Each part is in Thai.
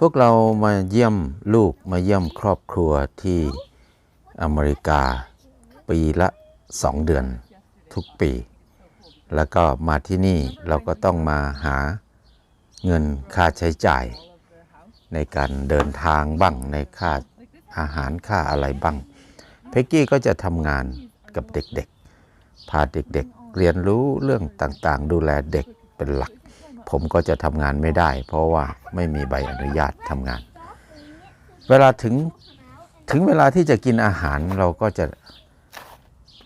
พวกเรามาเยี่ยมลูกมาเยี่ยมครอบครัวที่อเมริกาปีละสองเดือนทุกปี แล้วก็มาที่นี่เราก็ต้องมาหาเงินค่าใช้จ่าย ในการเดินทางบ้างในค่าอาหารค่าอะไรบ้างเพ็กกี้ก็จะทำงานกับเด็กๆ พาเด็กๆเรียนรู้เรื่องต่างๆ ดูแลเด็กเป็นหลัก ผมก็จะทำงานไม่ได้ เพราะว่าไม่มีใบอนุญาตทำงาน เวลาถึงถึงเวลาที่จะกินอาหารเราก็จะ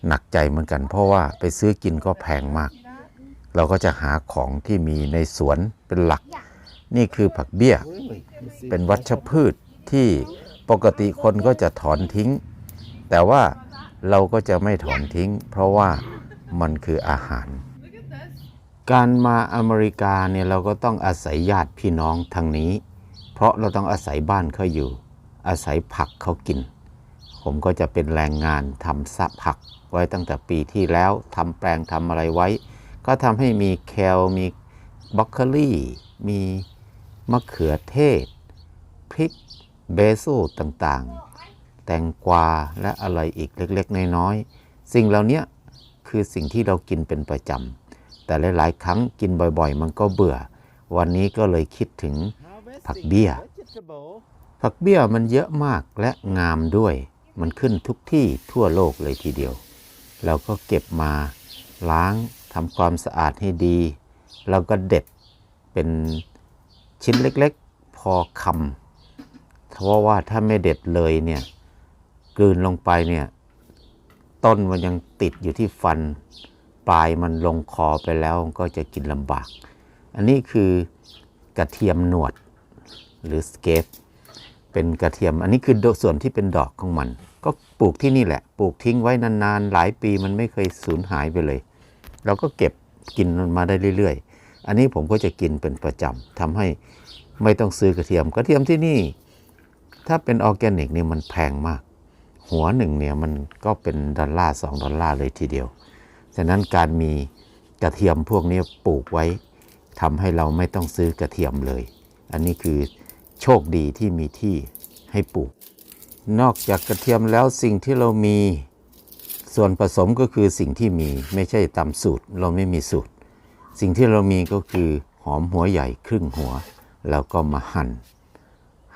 หนักใจเหมือนกัน เพราะว่าไปซื้อกินก็แพงมาก เราก็จะหาของที่มีในสวนเป็นหลัก นี่คือผักเบี้ย เป็นวัชพืชที่ปกติคนก็จะถอนทิ้ง แต่ว่าเราก็จะไม่ถอนทิ้ง เพราะว่ามันคืออาหาร การมาอเมริกาเนี่ยเราก็ต้องอาศัยญาติพี่น้องทางนี้ เพราะเราต้องอาศัยบ้านเขาอยู่ อาศัยผักเขากิน ผมก็จะเป็นแรงงานทำสะผักไว้ตั้งแต่ปีที่แล้วทำแปลงทำอะไรไว้ ก็ทำให้มีแคลมีบรอกโคลีมีมะเขือเทศ พริกเบซูต่างๆ แตงกวาและอะไรอีกเล็กๆ น้อยๆ สิ่งเหล่านี้คือสิ่งที่เรากินเป็นประจำ แต่หลายๆ ครั้งกินบ่อยๆ มันก็เบื่อ วันนี้ก็เลยคิดถึงผักเบี้ย ผักเบี้ยมันเยอะมากและงามด้วย มันขึ้นทุกที่ทั่วโลกเลยทีเดียว เราก็เก็บมาล้างทำความสะอาดให้ดี แล้วก็เด็ดเป็นชิ้นเล็กๆ พอคำเพราะว่าถ้าไม่เด็ดเลยเนี่ยกลืนลงไปเนี่ยต้นมันยังติดอยู่ที่ฟัน ปลายมันลงคอไปแล้วก็จะกินลำบาก อันนี้คือกระเทียมหนวดหรือสเกฟเป็นกระเทียม อันนี้คือส่วนที่เป็นดอกของมัน ก็ปลูกที่นี่แหละ ปลูกทิ้งไว้นานๆ หลายปีมันไม่เคยสูญหายไปเลย เราก็เก็บกินมันมาได้เรื่อยๆ อันนี้ผมก็จะกินเป็นประจำทำให้ไม่ต้องซื้อกระเทียม กระเทียมที่นี่ ถ้าเป็นออร์แกนิกนี่มันแพงมาก หัวหนึ่งเนี่ยมันก็เป็นดอลลาร์สองดอลลาร์เลยทีเดียว ฉะนั้นการมีกระเทียมพวกนี้ปลูกไว้ทำให้เราไม่ต้องซื้อกระเทียมเลย อันนี้คือโชคดีที่มีที่ให้ปลูก นอกจากกระเทียมแล้วสิ่งที่เรามีส่วนผสมก็คือสิ่งที่มีไม่ใช่ตามสูตรเราไม่มีสูตร สิ่งที่เรามีก็คือหอมหัวใหญ่ครึ่งหัว แล้วก็มาหั่น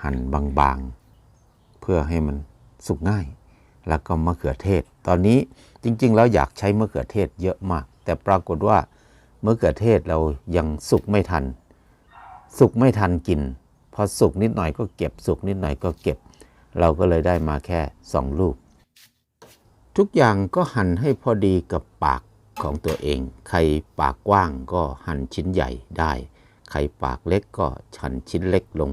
หั่นบางๆ เพื่อให้มันสุกง่าย แล้วก็มะเขือเทศ ตอนนี้จริงๆแล้วอยากใช้มะเขือเทศเยอะมาก แต่ปรากฏว่ามะเขือเทศเรายังสุกไม่ทัน สุกไม่ทันกิน พอสุกนิดหน่อยก็เก็บ สุกนิดหน่อยก็เก็บ เราก็เลยได้มาแค่สองลูก ทุกอย่างก็หั่นให้พอดีกับปากของตัวเอง ใครปากกว้างก็หั่นชิ้นใหญ่ได้ ใครปากเล็กก็หั่นชิ้นเล็กลง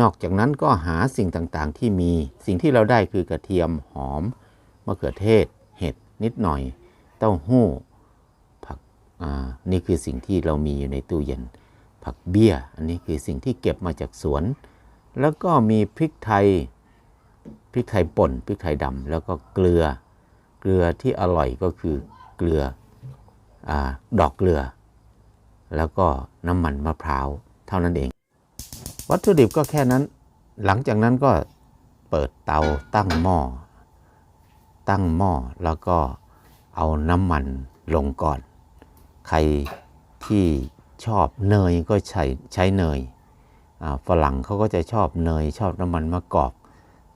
นอกจากนั้นก็หาสิ่งต่างๆที่มี สิ่งที่เราได้คือกระเทียมหอมมะเขือเทศ เห็ดนิดหน่อย เต้าหู้ผักอ่านี่คือสิ่งที่เรามีอยู่ในตู้เย็น ผักเบี้ย อันนี้คือสิ่งที่เก็บมาจากสวน แล้วก็มีพริกไทยพริกไทยป่นพริกไทยดำแล้วก็เกลือ เกลือที่อร่อยก็คือเกลืออาดอกเกลือ แล้วก็น้ำมันมะพร้าวเท่านั้นเอง วัตถุดิบก็แค่นั้น หลังจากนั้นก็เปิดเตาตั้งหม้อ ตั้งหม้อแล้วก็เอาน้ำมันลงก่อน ใครที่ชอบเนยก็ใช้ใช้เนยอ่าฝรั่งเขาก็จะชอบเนยชอบน้ำมันมะกอก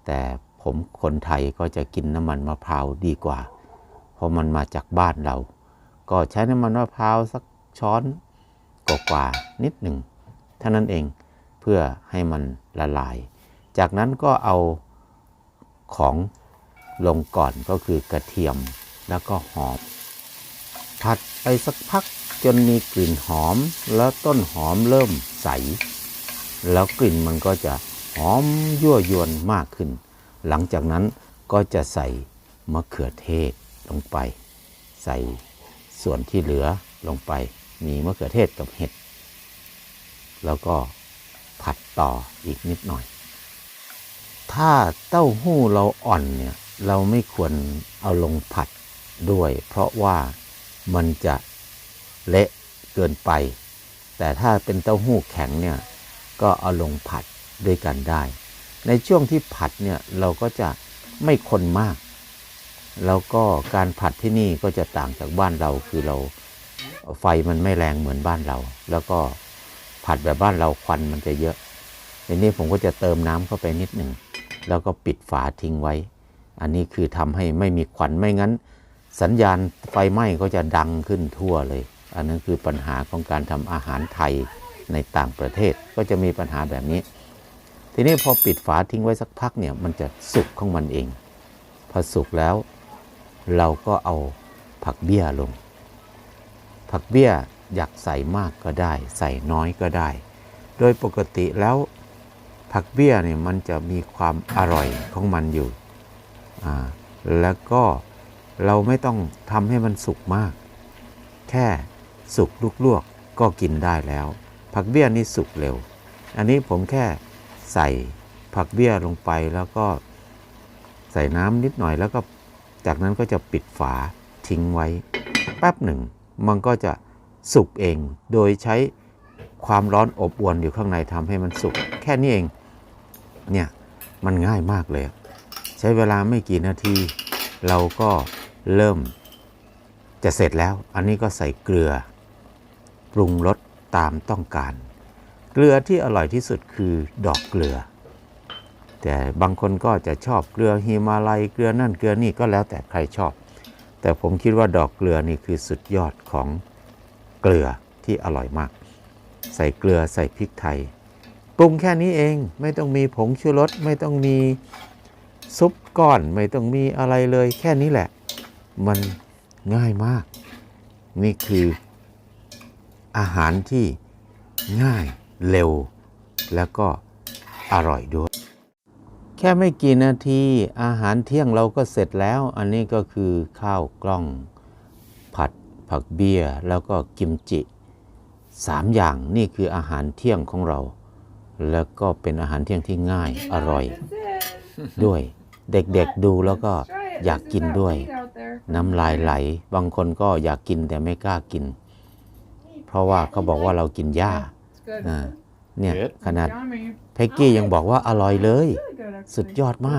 แต่ผมคนไทยก็จะกินน้ำมันมะพร้าวดีกว่า เพราะมันมาจากบ้านเรา ก็ใช้น้ำมันมะพร้าวสักช้อนกว่านิดหนึ่งเท่านั้นเอง เพื่อให้มันละลาย จากนั้นก็เอาของลงก่อนก็คือกระเทียมแล้วก็หอมผัดไปสักพักจนมีกลิ่นหอมแล้วต้นหอมเริ่มใส แล้วกลิ่นมันก็จะหอมยั่วยวนมากขึ้น หลังจากนั้นก็จะใส่มะเขือเทศลงไป ใส่ส่วนที่เหลือลงไป มีมะเขือเทศกับเห็ด แล้วก็ ผัดต่ออีกนิดหน่อย ถ้าเต้าหู้เราอ่อนเนี่ยเราไม่ควรเอาลงผัดด้วย เพราะว่ามันจะเละเกินไป แต่ถ้าเป็นเต้าหู้แข็งเนี่ยก็เอาลงผัดด้วยกันได้ ในช่วงที่ผัดเนี่ยเราก็จะไม่คนมาก แล้วก็การผัดที่นี่ก็จะต่างจากบ้านเราคือเราไฟมันไม่แรงเหมือนบ้านเรา แล้วก็ ผัดแบบบ้านเราควันมันจะเยอะทีนี้ผมก็จะเติมน้ำเข้าไปนิดหนึ่งแล้วก็ปิดฝาทิ้งไว้ อันนี้คือทำให้ไม่มีควันไม่งั้น สัญญาณไฟไหม้ก็จะดังขึ้นทั่วเลย อันนั้นคือปัญหาของการทำอาหารไทยในต่างประเทศก็จะมีปัญหาแบบนี้ ทีนี้พอปิดฝาทิ้งไว้สักพักเนี่ยมันจะสุกของมันเอง พอสุกแล้วเราก็เอาผักเบี้ยลง ผักเบี้ย อยากใส่มากก็ได้ ใส่น้อยก็ได้ โดยปกติแล้วผักเบี้ยเนี่ยมันจะมีความอร่อยของมันอยู่ แล้วก็เราไม่ต้องทำให้มันสุกมาก แค่สุกลวกๆก็กินได้แล้ว ผักเบี้ยนี่สุกเร็ว อันนี้ผมแค่ใส่ผักเบี้ยลงไปแล้วก็ใส่น้ำนิดหน่อยแล้วก็จากนั้นก็จะปิดฝาทิ้งไว้แป๊บหนึ่ง มันก็จะ สุกเอง โดยใช้ความร้อนอบอวนอยู่ข้างในทำให้มันสุกแค่นี้เองเนี่ยมันง่ายมากเลย ใช้เวลาไม่กี่นาที เราก็เริ่มจะเสร็จแล้ว อันนี้ก็ใส่เกลือ ปรุงรสตามต้องการ เกลือที่อร่อยที่สุดคือดอกเกลือ แต่บางคนก็จะชอบเกลือฮิมาลัยเกลือนั่นเกลือนี่ก็แล้วแต่ใครชอบ แต่ผมคิดว่าดอกเกลือนี่คือสุดยอดของ เกลือที่อร่อยมาก ใส่เกลือใส่พริกไทย ปรุงแค่นี้เองไม่ต้องมีผงชูรสไม่ต้องมีซุปก้อนไม่ต้องมีอะไรเลยแค่นี้แหละ มันง่ายมาก นี่คืออาหารที่ง่ายเร็ว แล้วก็อร่อยด้วย แค่ไม่กี่นาทีอาหารเที่ยงเราก็เสร็จแล้ว อันนี้ก็คือข้าวกล้อง ผัดผักเบี้ย แล้วก็กิมจิสามอย่างนี่คืออาหารเที่ยงของเรา แล้วก็เป็นอาหารเที่ยงที่ง่ายอร่อย ด้วย เด็กๆดูแล้วก็อยากกินด้วย น้ำลายไหล บางคนก็อยากกินแต่ไม่กล้ากิน เพราะว่าเขาบอกว่าเรากินหญ้า Good. อ่าเนี่ย Good. ขนาด Yummy. เพ็กกี้ยังบอกว่าอร่อยเลย Really good, สุด actually. ยอดมาก